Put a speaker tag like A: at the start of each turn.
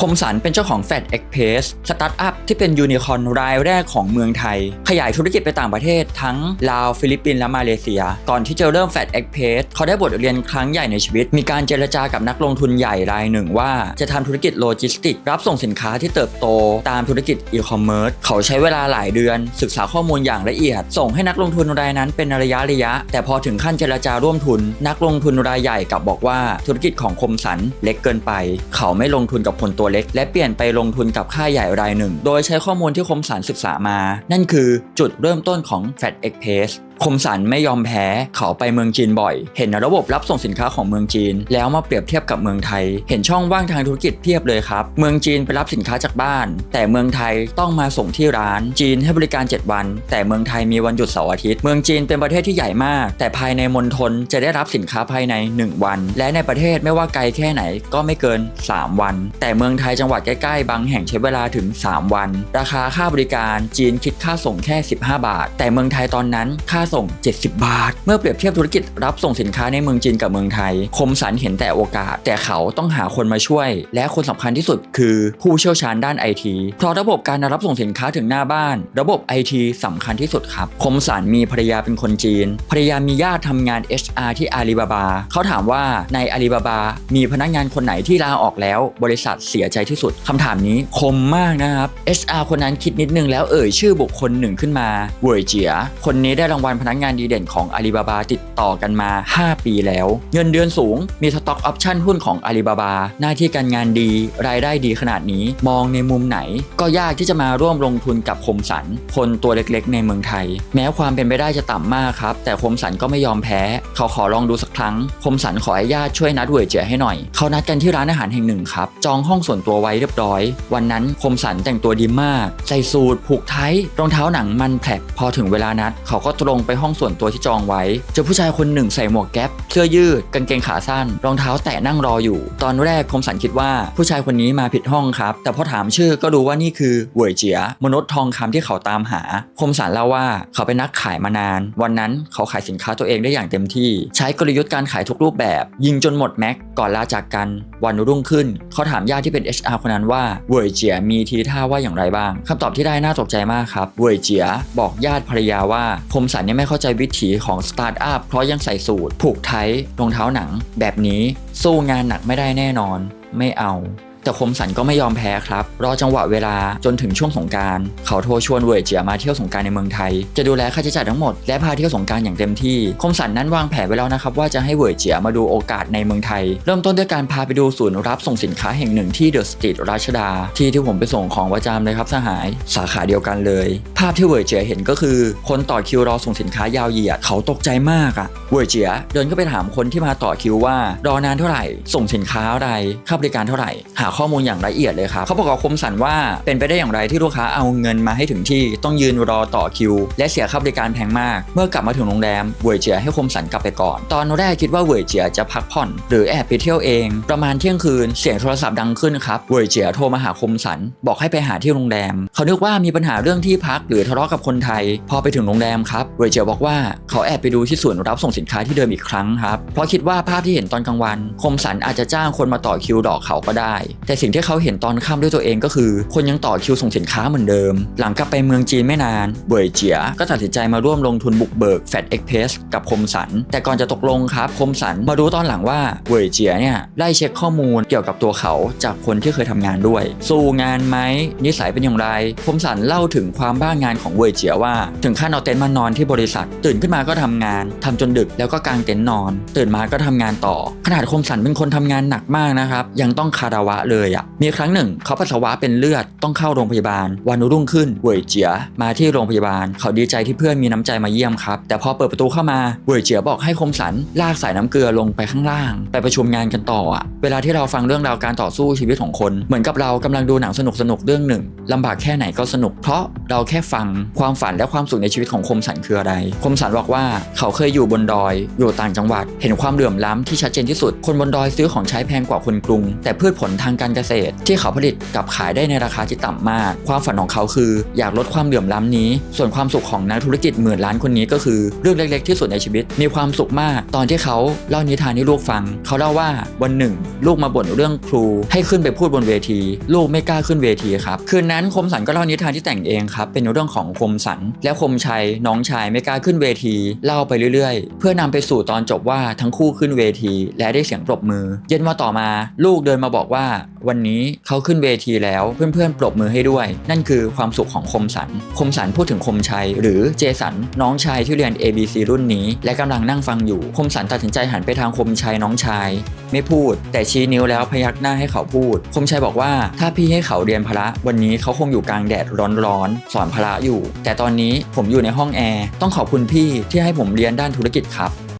A: คมสันเป็นเจ้าของ Fat Express สตาร์ทอัพที่เป็นยูนิคอร์นรายแรกของเมืองไทย ขยายธุรกิจไปต่างประเทศทั้งลาว ฟิลิปปินส์และมาเลเซีย ก่อนที่จะเริ่ม Fat Express เขาได้บทเรียนครั้งใหญ่ในชีวิต มีการเจรจากับนักลงทุนใหญ่รายหนึ่งว่า จะทำธุรกิจโลจิสติกส์รับส่งสินค้าที่เติบโตตามธุรกิจอีคอมเมิร์ซเขาใช้เวลาหลายเดือน ศึกษาข้อมูลอย่างละเอียด ส่งให้นักลงทุนรายนั้นเป็นระยะระยะ แต่พอถึงขั้นเจรจาร่วมทุน นักลงทุนรายใหญ่กลับบอกว่าธุรกิจของคมสันเล็กเกินไป เขาไม่ลงทุนกับคนตัวเล็ก และเปลี่ยนไปลงทุนกับค่ายใหญ่รายหนึ่ง โดยใช้ข้อมูลที่คมสารศึกษามา นั่นคือจุดเริ่มต้นของ Fat e x p a c e คมสันไม่ยอมแพ้เขาไปเมืองจีนบ่อย เห็นระบบรับส่งสินค้าของเมืองจีน แล้วมาเปรียบเทียบกับเมืองไทย เห็นช่องว่างทางธุรกิจเพียบเลยครับ เมืองจีนไปรับสินค้าจากบ้าน แต่เมืองไทยต้องมาส่งที่ร้าน จีนให้บริการ 7 วัน แต่เมืองไทยมีวันหยุดเสาร์อาทิตย์ เมืองจีนเป็นประเทศที่ใหญ่มาก แต่ภายในมณฑลจะได้รับสินค้าภายใน 1 วัน และในประเทศไม่ว่าไกลแค่ไหนก็ไม่เกิน 3 วัน แต่เมืองไทยจังหวัดใกล้ๆบางแห่งใช้เวลาถึง 3 วัน ราคาค่าบริการจีนคิดค่าส่งแค่ 15 บาท แต่เมืองไทยตอนนั้นค่าส่ง 70 บาท เมื่อเปรียบเทียบธุรกิจรับส่งสินค้าในเมืองจีนกับเมืองไทย คมสันเห็นแต่โอกาส แต่เขาต้องหาคนมาช่วย และคนสำคัญที่สุดคือผู้เชี่ยวชาญด้านไอทีเพราะระบบการรับส่งสินค้าถึงหน้าบ้าน ระบบไอทีสำคัญที่สุดครับ คมสันมีภรรยาเป็นคนจีน ภรรยามีญาติทำงาน HR ที่อาลีบาบา เขาถามว่าในอาลีบาบา มีพนักงานคนไหนที่ลาออกแล้ว บริษัทเสียใจที่สุดคำถามนี้คมมากนะครับ HR คนนั้นคิดนิดนึงแล้วเอ่ยชื่อบุคคลหนึ่งขึ้นมาเวยเจีย คนนี้ได้รางวัลพนักงานดีเด่นของอาลีบาบาติดต่อกันมา 5 ปีแล้ว เงินเดือนสูงมีสต็อกออปชั่นหุ้นของอาลีบาบาหน้าที่การงานดีรายได้ดีขนาดนี้ มองในมุมไหน ก็ยากที่จะมาร่วมลงทุนกับคมสัน คนตัวเล็กๆ ในเมืองไทย แม้ความเป็นไปได้จะต่ำมากครับ แต่คมสันก็ไม่ยอมแพ้ เขาขอลองดูสักครั้ง คมสันขอให้ญาติช่วยนัดเวยเจียให้หน่อย เขานัดกันที่ร้านอาหารแห่งหนึ่งครับ จองห้องส่วนตัวไว้เรียบร้อย วันนั้นคมสันแต่งตัวดีมาก ใส่สูทผูกไทยรองเท้าหนังมันแผลบพอถึงเวลานัด เขาก็ตรงไปห้องส่วนตัวที่จองไว้ เจอผู้ชายคนหนึ่งใส่หมวกแก๊ปเสื้อยืดกางเกงขาสั้น รองเท้าแตะนั่งรออยู่ ตอนแรกคมสันคิดว่าผู้ชายคนนี้มาผิดห้องครับ แต่พอถามชื่อก็รู้ว่านี่คือเหวยเจียมนุษย์ทองคำที่เขาตามหา คมสันเล่าว่าเขาเป็นนักขายมานาน วันนั้นเขาขายสินค้าตัวเองได้อย่างเต็มที่ ใช้กลยุทธ์การขายทุกรูปแบบ ยิงจนหมดแม็กก่อนลาจากกันวันรุ่งขึ้น เขาถามญาติที่เป็น HR คนนั้นว่าเหวยเจียมีทีท่าว่าอย่างไรบ้างคำตอบที่ได้น่าตกใจมากครับเหวยเจียบอกญาติภรรยาว่าคมสันเนี่ยไม่เข้าใจวิถีของสตาร์ทอัพเพราะยังใส่สูตร ผูกไทยรองเท้าหนัง แบบนี้สู้งานหนักไม่ได้แน่นอน ไม่เอา แต่คมสันก็ไม่ยอมแพ้ครับ รอจังหวะเวลาจนถึงช่วงสงการเขาโทรชวนเวยเจียมาเที่ยวสงการในเมืองไทย จะดูแลค่าใช้จ่ายทั้งหมดและพาเที่ยวสงการอย่างเต็มที่ คมสันนั้นวางแผนไว้แล้วนะครับว่าจะให้เวยเจียมาดูโอกาสในเมืองไทย เริ่มต้นด้วยการพาไปดูศูนย์รับส่งสินค้าแห่งหนึ่งที่เดอะสตรีทราชดา ที่ที่ผมไปส่งของประจำเลยครับสหาย สาขาเดียวกันเลย ภาพที่เวยเจียเห็นก็คือ คนต่อคิวรอส่งสินค้ายาวเหยียดเขาตกใจมากอะเวยเจียเดินก็ไปถามคนที่มาต่อคิวว่ารอนานเท่าไหร่ ส่งสินค้าอะไรค่าบริการเท่าไหร่หาข้อมูลอย่างละเอียดเลยครับเขาบอกกับคมสันว่าเป็นไปได้อย่างไรที่ลูกค้าเอาเงินมาให้ถึงที่ต้องยืนรอต่อคิว และเสียค่าบริการแพงมาก เมื่อกลับมาถึงโรงแรมเวยเจียให้คมสันกลับไปก่อน ตอนแรกคิดว่าเวยเจียจะพักผ่อน หรือแอบไปเที่ยวเอง ประมาณเที่ยงคืนเสียงโทรศัพท์ดังขึ้นครับเวยเจียโทรมาหาคมสัน บอกให้ไปหาที่โรงแรม เขานึกว่ามีปัญหาเรื่องที่พักหรือทะเลาะกับคนไทย พอไปถึงโรงแรมครับเวยเจียบอกว่าเขาแอบไปดูที่ศูนรับส่งสินค้าที่เดิมอีกครั้งครับเพราะคิดว่าภาพที่เห็นตอนกลางวัน คมสันอาจจะจ้างคนมาต่อคิวดอกเขาก็ได้แต่สิ่งที่เขาเห็นตอนค่ำด้วยตัวเองก็คือ คนยังต่อคิวส่งสินค้าเหมือนเดิม หลังกลับไปเมืองจีนไม่นานเวยเจียก็ตัดสินใจมาร่วมลงทุนบุกเบิกแฟดเอ็กเพสกับคมสัน แต่ก่อนจะตกลงครับคมสันมารู้ตอนหลังว่าเวยเจียเนี่ยไล่เช็คข้อมูลเกี่ยวกับตัวเขาจากคนที่เคยทำงานด้วย สู้งานไหมนิสัยเป็นอย่างไร คมสันเล่าถึงความบ้างานของเวยเจียว่า ถึงขั้นเอาเต็นท์มานอนที่บริษัท ตื่นขึ้นมาก็ทำงานทำจนดึกแล้วก็กางเต็นท์นอน ตื่นมาก็ทำงานต่อ ขนาดคมสันเป็นคนทำงานหนักมากนะครับยังต้องคาราวะเลยอะ่ะมีครั้งหนึ่งเขาปัสสาวะเป็นเลือดต้องเข้าโรงพยาบาล วันรุ่งขึ้นเวยเจียมาที่โรงพยาบาล เขาดีใจที่เพื่อนมีน้ำใจมาเยี่ยมครับ แต่พอเปิดประตูเข้ามาเวยเจียบอกให้คมสันลากสายน้ำเกลือลงไปข้างล่าง ไปประชุมงานกันต่ออะเวลาที่เราฟังเรื่องราวการต่อสู้ชีวิตของคน เหมือนกับเรากำลังดูหนังสนุกสนุกเรื่องหนึ่งลำบากแค่ไหนก็สนุก เพราะเราแค่ฟังความฝันและความสุขในชีวิตของคมสันคืออะไร คมสันบอกว่าเขาเคยอยู่บนดอย อยู่ต่างจังหวัด เห็นความเหลื่อมล้ำที่ชัดเจนที่สุด คนบนดอยซื้อของใช้แพงกว่าคนกรุง แต่พืชผลทางการเกษตร ที่เขาผลิตกับขายได้ในราคาที่ต่ำมาก ความฝันของเขาคือ อยากลดความเหลื่อมล้ำนี้ ส่วนความสุขของนักธุรกิจหมื่นล้านคนนี้ก็คือเรื่องเล็ก ๆ ที่สุดในชีวิต มีความสุขมาก ตอนที่เขาเล่านิทานให้ลูกฟัง เขาเล่าว่าวันหนึ่ง ลูกมาบ่นเรื่องครู ให้ขึ้นไปพูดบนเวที ลูกไม่กล้าขึ้นเวทีครับคืนนั้นคมสันก็เล่านิทานที่แต่งเองครับเป็นเรื่องของคมสัน และคมชัยน้องชายไม่กล้าขึ้นเวที เล่าไปเรื่อยๆ เพื่อนำไปสู่ตอนจบว่าทั้งคู่ขึ้นเวที และได้เสียงปรบมือ เย็นมาต่อมา ลูกเดินมาบอกว่า วันนี้เขาขึ้นเวทีแล้วเพื่อนๆปรบมือให้ด้วย นั่นคือความสุขของคมสัน คมสันพูดถึงคมชัย หรือเจสันน้องชายที่เรียน ABC รุ่นนี้ และกำลังนั่งฟังอยู่ คมสันตัดสินใจหันไปทางคมชัยน้องชาย ไม่พูด แต่ชี้นิ้วแล้วพยักหน้าให้เขาพูด คมชัยบอกว่าถ้าพี่ให้เขาเรียนพละ วันนี้เขาคงอยู่กลางแดดร้อนๆสอนพละอยู่ แต่ตอนนี้ผมอยู่ในห้องแอร์ต้องขอบคุณพี่ที่ให้ผมเรียนด้านธุรกิจครับ